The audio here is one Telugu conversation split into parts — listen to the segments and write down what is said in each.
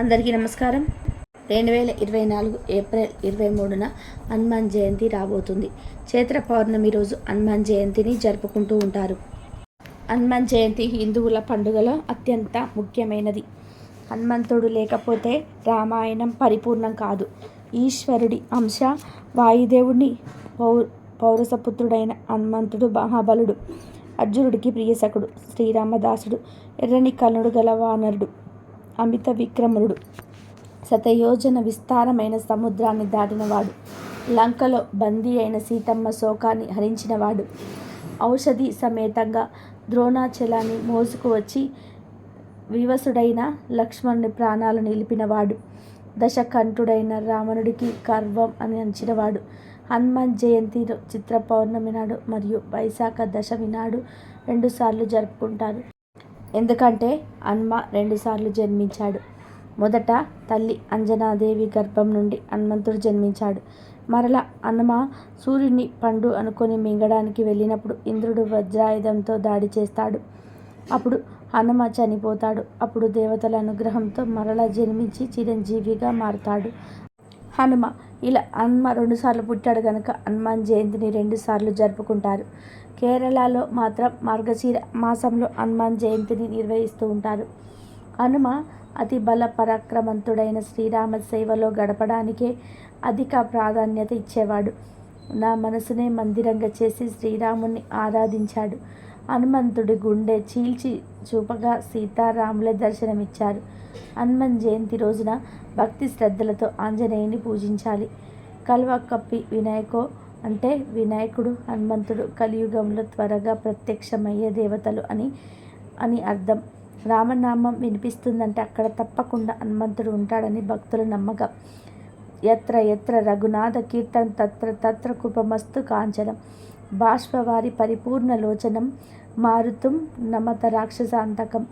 అందరికీ నమస్కారం. రెండు వేల ఇరవై నాలుగు ఏప్రిల్ ఇరవై మూడున హనుమాన్ జయంతి రాబోతుంది. చైత్ర పౌర్ణమి రోజు హనుమాన్ జయంతిని జరుపుకుంటూ ఉంటారు. హనుమాన్ జయంతి హిందువుల పండుగలో అత్యంత ముఖ్యమైనది. హనుమంతుడు లేకపోతే రామాయణం పరిపూర్ణం కాదు. ఈశ్వరుడి అంశ వాయుదేవుడిని పౌ పౌరసపుత్రుడైన హనుమంతుడు మహాబలుడు. అర్జునుడికి ప్రియసకుడు శ్రీరామదాసుడు ఎర్రని కనుడు గల వానరుడు. అమిత విక్రముడు. శతయోజన విస్తారమైన సముద్రాన్ని దాటినవాడు. లంకలో బందీ అయిన సీతమ్మ శోకాన్ని హరించినవాడు. ఔషధి సమేతంగా ద్రోణాచలాన్ని మోసుకు వచ్చి వివసుడైన లక్ష్మణుని ప్రాణాలు నిలిపినవాడు. దశకంఠుడైన రావణుడికి గర్వం అని అంచినవాడు. హనుమాన్ జయంతి చిత్ర పౌర్ణమి నాడు మరియు వైశాఖ దశమి నాడు రెండుసార్లు జరుపుకుంటారు. ఎందుకంటే హనుమ రెండుసార్లు జన్మించాడు. మొదట తల్లి అంజనాదేవి గర్భం నుండి హనుమంతుడు జన్మించాడు. మరల హనుమ సూర్యుని పండు అనుకొని మింగడానికి వెళ్ళినప్పుడు ఇంద్రుడు వజ్రాయుధంతో దాడి చేస్తాడు. అప్పుడు హనుమ చనిపోతాడు. అప్పుడు దేవతల అనుగ్రహంతో మరల జన్మించి చిరంజీవిగా మారుతాడు. హనుమ. ఇలా హనుమ రెండుసార్లు పుట్టాడు కనుక హనుమాన్ జయంతిని రెండుసార్లు జరుపుకుంటారు. కేరళలో మాత్రం మార్గశీర మాసంలో హనుమాన్ జయంతిని నిర్వహిస్తూ ఉంటారు. హనుమ అతి బల పరాక్రమంతుడైన శ్రీరామ సేవలో గడపడానికే అధిక ప్రాధాన్యత ఇచ్చేవాడు. నా మనసునే మందిరంగా చేసి శ్రీరాముని ఆరాధించాడు. హనుమంతుడి గుండె చీల్చి చూపగా సీతారాములే దర్శనమిచ్చారు. హనుమన్ జయంతి రోజున భక్తి శ్రద్ధలతో ఆంజనేయుని పూజించాలి. కలువ కప్పి వినాయకో అంటే వినాయకుడు హనుమంతుడు కలియుగంలో త్వరగా ప్రత్యక్షమయ్యే దేవతలు అని అని అర్థం. రామనామం వినిపిస్తుందంటే అక్కడ తప్పకుండా హనుమంతుడు ఉంటాడని భక్తుల నమ్మకం. ఎత్ర ఎత్ర రఘునాథ కీర్తన తత్ర తత్ర కృపమస్తు కాంచనం. బాష్పవారి పరిపూర్ణ లోచనం మారుతుం నమత రాక్షసాంతకం.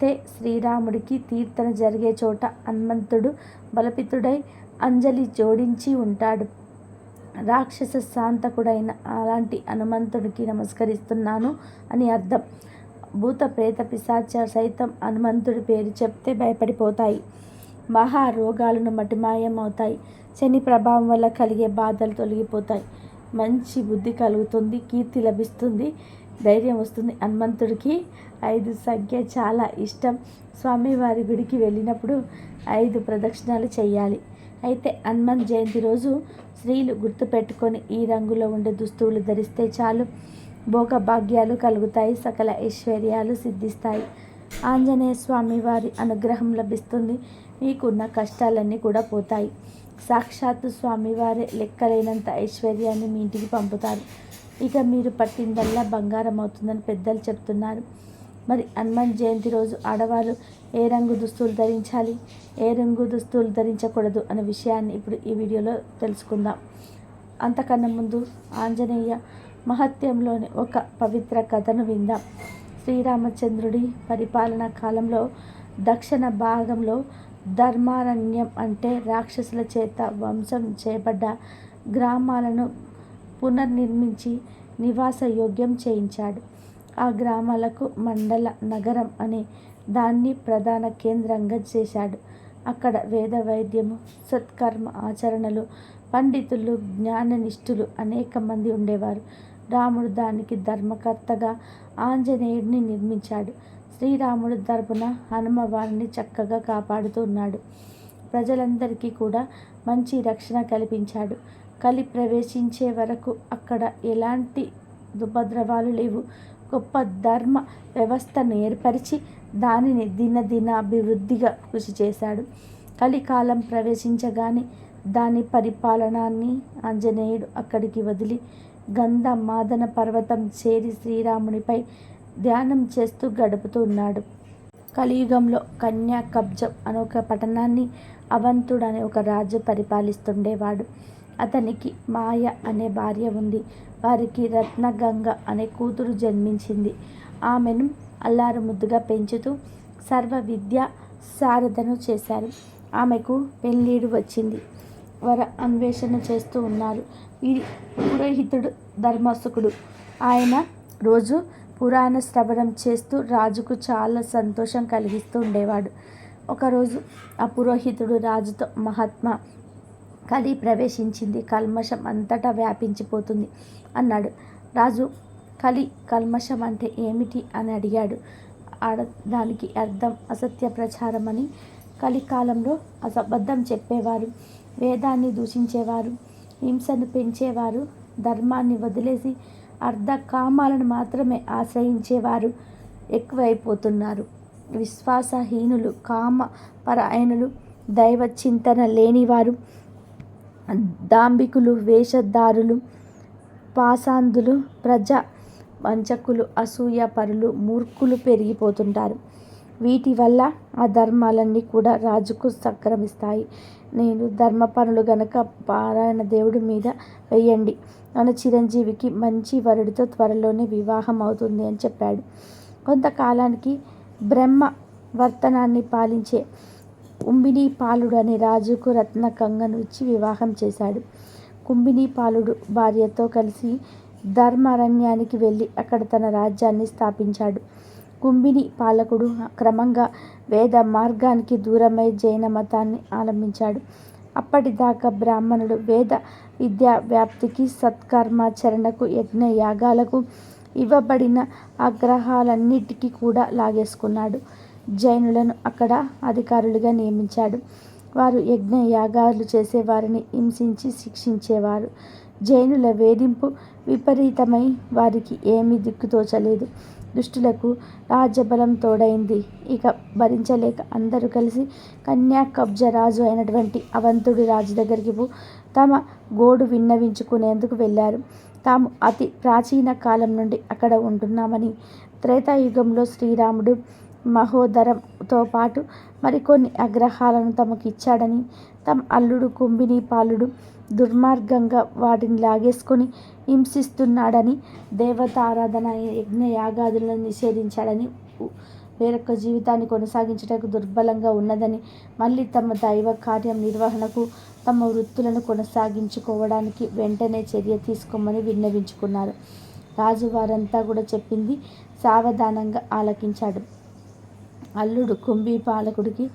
తే శ్రీరాముడికి తీర్థన జరిగే చోట హనుమంతుడు బలపితుడై అంజలి జోడించి ఉంటాడు. రాక్షస శాంతకుడైన అలాంటి హనుమంతుడికి నమస్కరిస్తున్నాను అని అర్థం. భూత ప్రేత పిశాచ సైతం హనుమంతుడి పేరు చెప్తే భయపడిపోతాయి. మహా రోగాలను మటిమాయం అవుతాయి శని ప్రభావం వల్ల కలిగే బాధలు తొలగిపోతాయి. మంచి బుద్ధి కలుగుతుంది కీర్తి లభిస్తుంది ధైర్యం వస్తుంది. హనుమంతుడికి ఐదు సంఖ్య చాలా ఇష్టం. స్వామివారి గుడికి వెళ్ళినప్పుడు ఐదు ప్రదక్షిణాలు చేయాలి. అయితే హనుమంత్ జయంతి రోజు స్త్రీలు గుర్తుపెట్టుకొని ఈ రంగులో ఉండే దుస్తువులు ధరిస్తే చాలు. భోగ భాగ్యాలు కలుగుతాయి సకల ఐశ్వర్యాలు సిద్ధిస్తాయి. ఆంజనేయ స్వామి వారి అనుగ్రహం లభిస్తుంది. మీకున్న కష్టాలన్నీ కూడా పోతాయి. సాక్షాత్తు స్వామివారే లెక్కలేనంత ఐశ్వర్యాన్ని మీ ఇంటికి పంపుతారు. ఇక మీరు పట్టిందల్లా బంగారం అవుతుందని పెద్దలు చెప్తున్నారు. మరి హనుమాన్ జయంతి రోజు ఆడవారు ఏ రంగు దుస్తులు ధరించాలి? ఏ రంగు దుస్తులు ధరించకూడదు అనే విషయాన్ని ఇప్పుడు ఈ వీడియోలో తెలుసుకుందాం. అంతకన్నా ముందు ఆంజనేయ మహత్యంలోని ఒక పవిత్ర కథను విందాం. శ్రీరామచంద్రుడి పరిపాలనా కాలంలో దక్షిణ భాగంలో ధర్మారణ్యం అంటే రాక్షసుల చేత వంశం చేపడ్డ గ్రామాలను పునర్నిర్మించి నివాస యోగ్యం చేయించాడు. ఆ గ్రామాలకు మండల నగరం అనే దాన్ని ప్రధాన కేంద్రంగా చేశాడు. అక్కడ వేద వైద్యము సత్కర్మ ఆచరణలు పండితులు జ్ఞాననిష్ఠులు అనేక మంది ఉండేవారు. రాముడు దానికి ధర్మకర్తగా ఆంజనేయుడిని నిర్మించాడు. శ్రీరాముడు తరపున హనుమ వారిని చక్కగా కాపాడుతున్నాడు. ప్రజలందరికీ కూడా మంచి రక్షణ కల్పించాడు. కలి ప్రవేశించే వరకు అక్కడ ఎలాంటి ఉపద్రవాలు లేవు. గొప్ప ధర్మ వ్యవస్థను ఏర్పరిచి దానిని దినదిన అభివృద్ధిగా కృషి చేశాడు. కలికాలం ప్రవేశించగానే దాని పరిపాలనాన్ని ఆంజనేయుడు అక్కడికి వదిలి గంధ మాదన పర్వతం చేరి శ్రీరామునిపై ధ్యానం చేస్తూ గడుపుతున్నాడు కలియుగంలో కన్యా కబ్జం అనే ఒక పట్టణాన్ని అవంతుడు అనే ఒక రాజు పరిపాలిస్తుండేవాడు. అతనికి మాయ అనే భార్య ఉంది. వారికి రత్నగంగ అనే కూతురు జన్మించింది. ఆమెను అల్లారు ముద్దుగా పెంచుతూ సర్వ విద్య సారథను చేశారు. ఆమెకు పెళ్ళీడు వచ్చింది. వర అన్వేషణ చేస్తూ ఉన్నారు. ఈ పురోహితుడు ధర్మసుకుడు. ఆయన రోజు పురాణ శ్రవణం చేస్తూ రాజుకు చాలా సంతోషం కలిగిస్తూ ఉండేవాడు. ఒకరోజు ఆ పురోహితుడు రాజుతో మహాత్మా కలి ప్రవేశించింది. కల్మషం అంతటా వ్యాపించిపోతుంది అన్నాడు. రాజు కలి కల్మషం అంటే ఏమిటి అని అడిగాడు. ఆడ దానికి అర్థం అసత్య ప్రచారం అని కలికాలంలో అసబద్ధం చెప్పేవారు వేదాన్ని దూషించేవారు హింసను పెంచేవారు ధర్మాన్ని వదిలేసి అర్ధ కామాలను మాత్రమే ఆశ్రయించేవారు ఎక్కువైపోతున్నారు. విశ్వాసహీనులు కామ పరాయణులు దైవ చింతన లేనివారు దాంబికులు వేషధారులు పాసాంధులు ప్రజ వంచకులు అసూయ పరులు మూర్ఖులు పెరిగిపోతుంటారు. వీటి వల్ల ఆ ధర్మాలన్నీ కూడా రాజుకు సంక్రమిస్తాయి. నేను ధర్మ పనులు గనక పారాయణ దేవుడి మీద వేయండి మన చిరంజీవికి మంచి వరుడితో త్వరలోనే వివాహం అవుతుంది అని చెప్పాడు. కొంతకాలానికి బ్రహ్మ వర్తనాన్ని పాలించే కుంభినీ పాలుడు అనే రాజుకు రత్న కంగను ఇచ్చి వివాహం చేశాడు. కుంభినీ పాలుడు భార్యతో కలిసి ధర్మారణ్యానికి వెళ్ళి అక్కడ తన రాజ్యాన్ని స్థాపించాడు. కుంభిని పాలకుడు క్రమంగా వేద మార్గానికి దూరమై జైన మతాన్ని ఆలంభించాడు అప్పటిదాకా బ్రాహ్మణుడు వేద విద్యా వ్యాప్తికి సత్కర్మాచరణకు యజ్ఞ యాగాలకు ఇవ్వబడిన ఆగ్రహాలన్నిటికీ కూడా లాగేసుకున్నాడు. జైనులను అక్కడ అధికారులుగా నియమించాడు. వారు యజ్ఞ యాగాలు చేసేవారిని హింసించి శిక్షించేవారు. జైనుల వేధింపు విపరీతమై వారికి ఏమీ దిక్కుతోచలేదు దుష్టులకు రాజ్యబలం తోడైంది. ఇక భరించలేక అందరూ కలిసి కన్యా కబ్జ రాజు అయినటువంటి అవంతుడి రాజు దగ్గరికి తమ గోడు విన్నవించుకునేందుకు వెళ్ళారు. తాము అతి ప్రాచీన కాలం నుండి అక్కడ ఉంటున్నామని త్రేతాయుగంలో శ్రీరాముడు మహోదరంతో పాటు మరికొన్ని అగ్రహాలను తమకు ఇచ్చాడని తమ అల్లుడు కుంభిని పాలుడు దుర్మార్గంగా వాటిని లాగేసుకొని హింసిస్తున్నాడని దేవతారాధన యజ్ఞ యాగాదులను నిషేధించాడని వేరొక జీవితాన్ని కొనసాగించడానికి దుర్బలంగా ఉన్నదని మళ్ళీ తమ దైవ కార్యం నిర్వహణకు తమ వృత్తులను కొనసాగించుకోవడానికి వెంటనే చర్య తీసుకోమని విన్నవించుకున్నారు. రాజు వారంతా కూడా చెప్పింది సావధానంగా ఆలకించాడు. అల్లుడు కుంభీ పాలకుడికి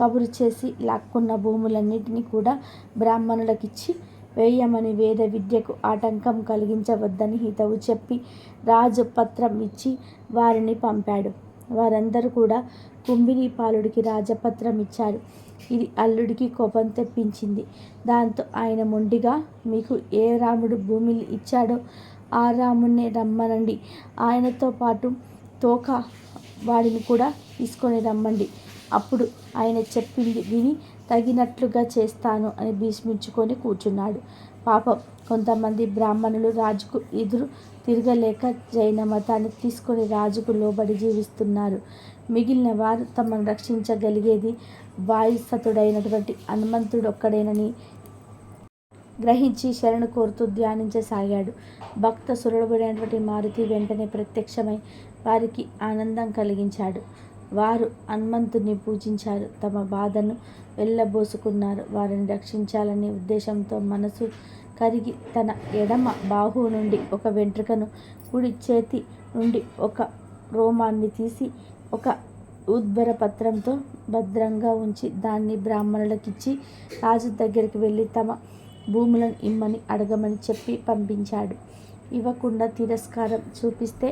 కబురు చేసి లాక్కున్న భూములన్నిటినీ కూడా బ్రాహ్మణులకిచ్చి వేయమని వేద విద్యకు ఆటంకం కలిగించవద్దని హితవు చెప్పి రాజు పత్రం ఇచ్చి వారిని పంపాడు. వారందరూ కూడా కుంభిని పాలుడికి రాజపత్రం ఇచ్చారు. ఇది అల్లుడికి కోపం తెప్పించింది. దాంతో ఆయన మొండిగా మీకు ఏ రాముడు భూమిని ఇచ్చాడో ఆ రాముణ్ణి రమ్మనండి. ఆయనతో పాటు తోక వాడిని కూడా తీసుకొని రమ్మండి. అప్పుడు ఆయన చెప్పింది విని తగినట్లుగా చేస్తాను అని భీష్మించుకొని కూర్చున్నాడు. పాపం కొంతమంది బ్రాహ్మణులు రాజుకు ఎదురు తిరగలేక జైన మతాన్ని తీసుకొని రాజుకు లోబడి జీవిస్తున్నారు. మిగిలిన వారు తమను రక్షించగలిగేది వాయుసతుడైనటువంటి హనుమంతుడు ఒక్కడేనని గ్రహించి శరణు కోరుతూ ధ్యానించసాగాడు. భక్త సురడబడినటువంటి మారుతి వెంటనే ప్రత్యక్షమై వారికి ఆనందం కలిగించాడు. వారు హనుమంతుని పూజించారు. తమ బాధను వెళ్ళబోసుకున్నారు వారిని రక్షించాలనే ఉద్దేశంతో మనసు కరిగి తన ఎడమ బాహు నుండి ఒక వెంట్రుకను కుడి చేతి నుండి ఒక రోమాన్ని తీసి ఒక ఉద్భర పత్రంతో భద్రంగా ఉంచి దాన్ని బ్రాహ్మణులకిచ్చి రాజు దగ్గరికి వెళ్ళి తమ భూములను ఇమ్మని అడగమని చెప్పి పంపించాడు. ఇవ్వకుండా తిరస్కారం చూపిస్తే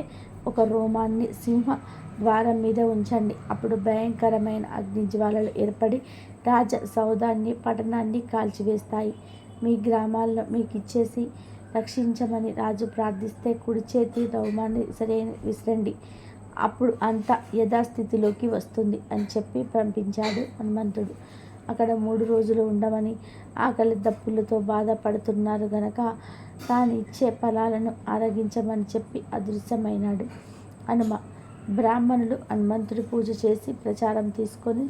ఒక రోమాన్ని సింహ ద్వారం మీద ఉంచండి. అప్పుడు భయంకరమైన అగ్నిజ్వాలలు ఏర్పడి రాజ సౌదాన్ని పట్టణాన్ని కాల్చివేస్తాయి. మీ గ్రామాల్లో మీకు ఇచ్చేసి రక్షించమని రాజు ప్రార్థిస్తే కుడి చేతి రౌమాన్ని సరైన విసిరండి. అప్పుడు అంత యథాస్థితిలోకి వస్తుంది అని చెప్పి పంపించాడు హనుమంతుడు. అక్కడ మూడు రోజులు ఉండమని ఆకలి దప్పులతో బాధపడుతున్నారు గనక తాను ఇచ్చే ఫలాలను ఆరగించమని చెప్పి అదృశ్యమైనాడు. హనుమ బ్రాహ్మణులు హనుమంతుడి పూజ చేసి ప్రచారం తీసుకొని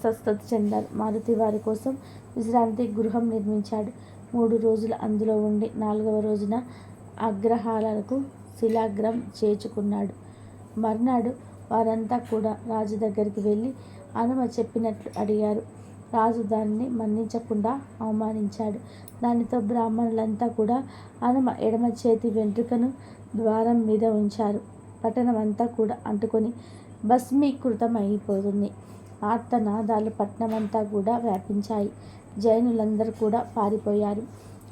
స్వస్థత చెందారు. మారుతి వారి కోసం విశ్రాంతి గృహం నిర్మించాడు. మూడు రోజులు అందులో ఉండి నాలుగవ రోజున అగ్రహాలకు శిలాగ్రం చేర్చుకున్నాడు. మర్నాడు వారంతా కూడా రాజు దగ్గరికి వెళ్ళి హనుమ చెప్పినట్లు అడిగారు. రాజు దాన్ని మన్నించకుండా అవమానించాడు. దానితో బ్రాహ్మణులంతా కూడా హనుమ ఎడమ చేతి వెంట్రుకను ద్వారం మీద ఉంచారు. పట్టణం అంతా కూడా అంటుకొని భస్మీకృతం అయిపోతుంది ఆర్తనాదాలు పట్టణమంతా కూడా వ్యాపించాయి. జైనులందరూ కూడా పారిపోయారు.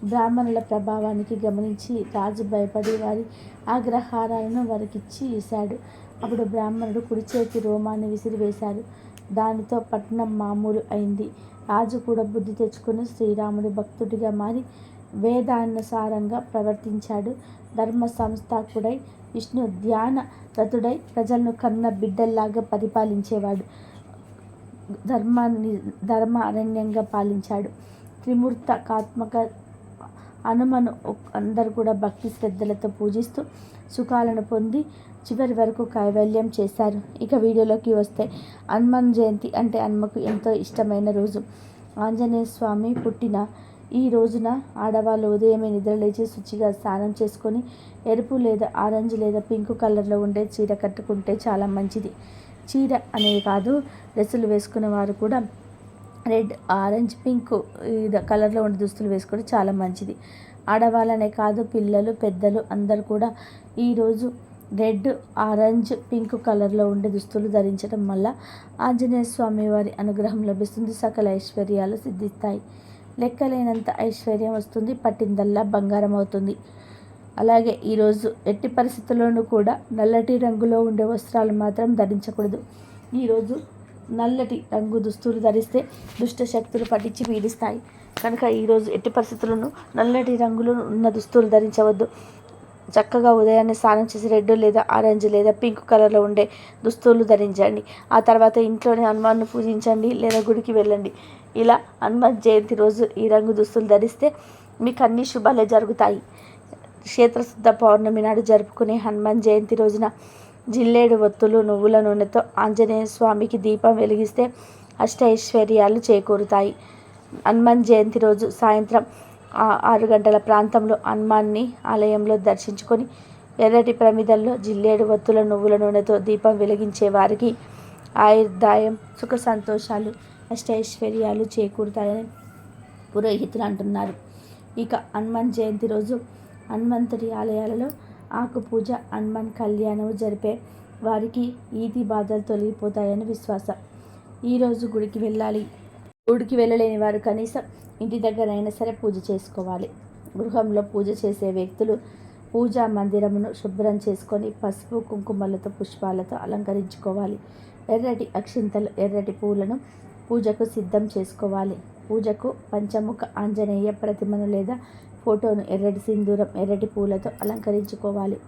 బ్రాహ్మణుల ప్రభావానికి గమనించి రాజు భయపడి వారి ఆగ్రహారాలను వారికిచ్చి ఇశాడు అప్పుడు బ్రాహ్మణుడు కుడి చేతి రోమాన్ని విసిరివేశాడు. దానితో పట్నం మామూలు అయింది. రాజు కూడా బుద్ధి తెచ్చుకుని శ్రీరాముడి భక్తుడిగా మారి వేదానుసారంగా ప్రవర్తించాడు. ధర్మ సంస్థాకుడై విష్ణు ధ్యాన రతుడై ప్రజలను కన్న బిడ్డల్లాగా పరిపాలించేవాడు. ధర్మాన్ని ధర్మ అరణ్యంగా పాలించాడు. త్రిమూర్తకాత్మక హనుమను అందరు కూడా భక్తి శ్రద్ధలతో పూజిస్తూ సుఖాలను పొంది చివరి వరకు కైవల్యం చేశారు. ఇక వీడియోలోకి వస్తే హనుమాన్ జయంతి అంటే హనుమకు ఎంతో ఇష్టమైన రోజు. ఆంజనేయ స్వామి పుట్టిన ఈ రోజున ఆడవాళ్ళు ఉదయమే నిద్రలేచి శుచిగా స్నానం చేసుకొని ఎరుపు లేదా ఆరెంజ్ లేదా పింక్ కలర్లో ఉండే చీర కట్టుకుంటే చాలా మంచిది. చీర అనేది కాదు డ్రెస్సులు వేసుకునే వారు కూడా రెడ్ ఆరెంజ్ పింక్ కలర్లో ఉండే దుస్తులు వేసుకోవడం చాలా మంచిది. ఆడవాళ్ళనే కాదు పిల్లలు పెద్దలు అందరు కూడా ఈరోజు రెడ్ ఆరెంజ్ పింక్ కలర్లో ఉండే దుస్తులు ధరించడం వల్ల ఆంజనేయ స్వామి వారి అనుగ్రహం లభిస్తుంది. సకల ఐశ్వర్యాలు సిద్ధిస్తాయి. లెక్కలేనంత ఐశ్వర్యం వస్తుంది పట్టిందల్లా బంగారం అవుతుంది. అలాగే ఈరోజు ఎట్టి పరిస్థితుల్లోనూ కూడా నల్లటి రంగులో ఉండే వస్త్రాలు మాత్రం ధరించకూడదు. ఈరోజు నల్లటి రంగు దుస్తులు ధరిస్తే దుష్ట శక్తులు పట్టించి పీడిస్తాయి. కనుక ఈరోజు ఎట్టి పరిస్థితులను నల్లటి రంగులు ఉన్న దుస్తులు ధరించవద్దు. చక్కగా ఉదయాన్నే స్నానం చేసి రెడ్ లేదా ఆరెంజ్ లేదా పింక్ కలర్లో ఉండే దుస్తులు ధరించండి. ఆ తర్వాత ఇంట్లోనే హనుమాన్ను పూజించండి లేదా గుడికి వెళ్ళండి. ఇలా హనుమాన్ జయంతి రోజు ఈ రంగు దుస్తులు ధరిస్తే మీకు అన్ని శుభాలే జరుగుతాయి. క్షేత్రశుద్ధ పౌర్ణమి నాడు జరుపుకునే హనుమాన్ జయంతి రోజున జిల్లేడు ఒత్తులు నువ్వుల నూనెతో ఆంజనేయ స్వామికి దీపం వెలిగిస్తే అష్టైశ్వర్యాలు చేకూరుతాయి. హనుమాన్ జయంతి రోజు సాయంత్రం ఆరు గంటల ప్రాంతంలో హనుమాన్ని ఆలయంలో దర్శించుకొని ఎర్రటి ప్రమిదల్లో జిల్లేడు ఒత్తుల నువ్వుల నూనెతో దీపం వెలిగించే వారికి ఆయుర్దాయం సుఖ సంతోషాలు అష్టైశ్వర్యాలు చేకూరుతాయని పురోహితులు అంటున్నారు. ఇక హనుమాన్ జయంతి రోజు హనుమంతుడి ఆలయాలలో ఆకు పూజ హనుమాన్ కళ్యాణం జరిపే వారికి ఈది బాధలు తొలగిపోతాయని విశ్వాసం. ఈరోజు గుడికి వెళ్ళాలి. గుడికి వెళ్ళలేని వారు కనీసం ఇంటి దగ్గర అయినా సరే పూజ చేసుకోవాలి. గృహంలో పూజ చేసే వ్యక్తులు పూజా మందిరమును శుభ్రం చేసుకొని పసుపు కుంకుమలతో పుష్పాలతో అలంకరించుకోవాలి. ఎర్రటి అక్షింతలు ఎర్రటి పూలను పూజకు సిద్ధం చేసుకోవాలి. పూజకు పంచముఖ ఆంజనేయ ప్రతిమను లేదా ఫోటోను ఎర్రటి సింధూరం ఎర్రటి పూలతో అలంకరించుకోవాలి.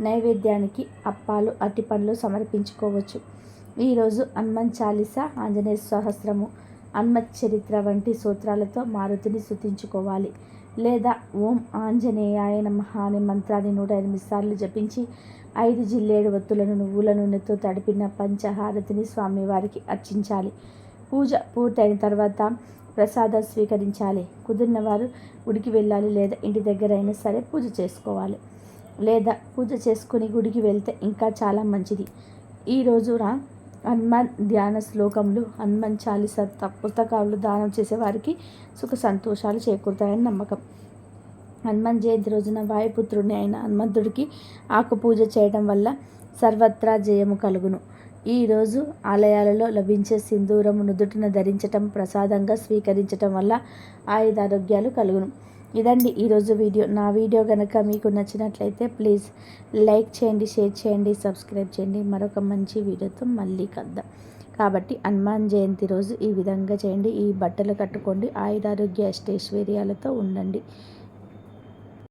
నైవేద్యానికి అప్పాలు అట్టి పండ్లు సమర్పించుకోవచ్చు. ఈరోజు హనుమాన్ చాలిస ఆంజనేయ సహస్రము హనుమత్ చరిత్ర వంటి సూత్రాలతో మారుతిని శుతించుకోవాలి. లేదా ఓం ఆంజనేయాయ నమః అనే మంత్రాన్ని నూట ఎనిమిది సార్లు జపించి ఐదు జిల్లేడు వత్తులను నువ్వుల నూనెతో తడిపిన పంచహారతిని స్వామివారికి అర్చించాలి. పూజ పూర్తయిన తర్వాత ప్రసాదం స్వీకరించాలి. కుదిరిన వారు గుడికి వెళ్ళాలి లేదా ఇంటి దగ్గర అయినా సరే పూజ చేసుకోవాలి. లేదా పూజ చేసుకుని గుడికి వెళ్తే ఇంకా చాలా మంచిది. ఈ రోజున హనుమాన్ ధ్యాన శ్లోకములు హనుమాన్ చాలీస పుస్తకాలు దానం చేసేవారికి సుఖ సంతోషాలు చేకూరుతాయని నమ్మకం. హనుమాన్ జయంతి రోజున వాయుపుత్రుని అయిన హనుమంతుడికి ఆకు పూజ చేయడం వల్ల సర్వత్రా జయము కలుగును. ఈరోజు ఆలయాలలో లభించే సింధూరము నుదుటిన ధరించటం ప్రసాదంగా స్వీకరించటం వల్ల ఆయుధారోగ్యాలు కలుగును. ఇదండి ఈరోజు వీడియో. నా వీడియో కనుక మీకు నచ్చినట్లయితే ప్లీజ్ లైక్ చేయండి షేర్ చేయండి సబ్స్క్రైబ్ చేయండి. మరొక మంచి వీడియోతో మళ్ళీ కద్దాం కాబట్టి హనుమాన్ జయంతి రోజు ఈ విధంగా చేయండి. ఈ బట్టలు కట్టుకోండి. ఆయుధారోగ్య అష్టైశ్వర్యాలతో ఉండండి.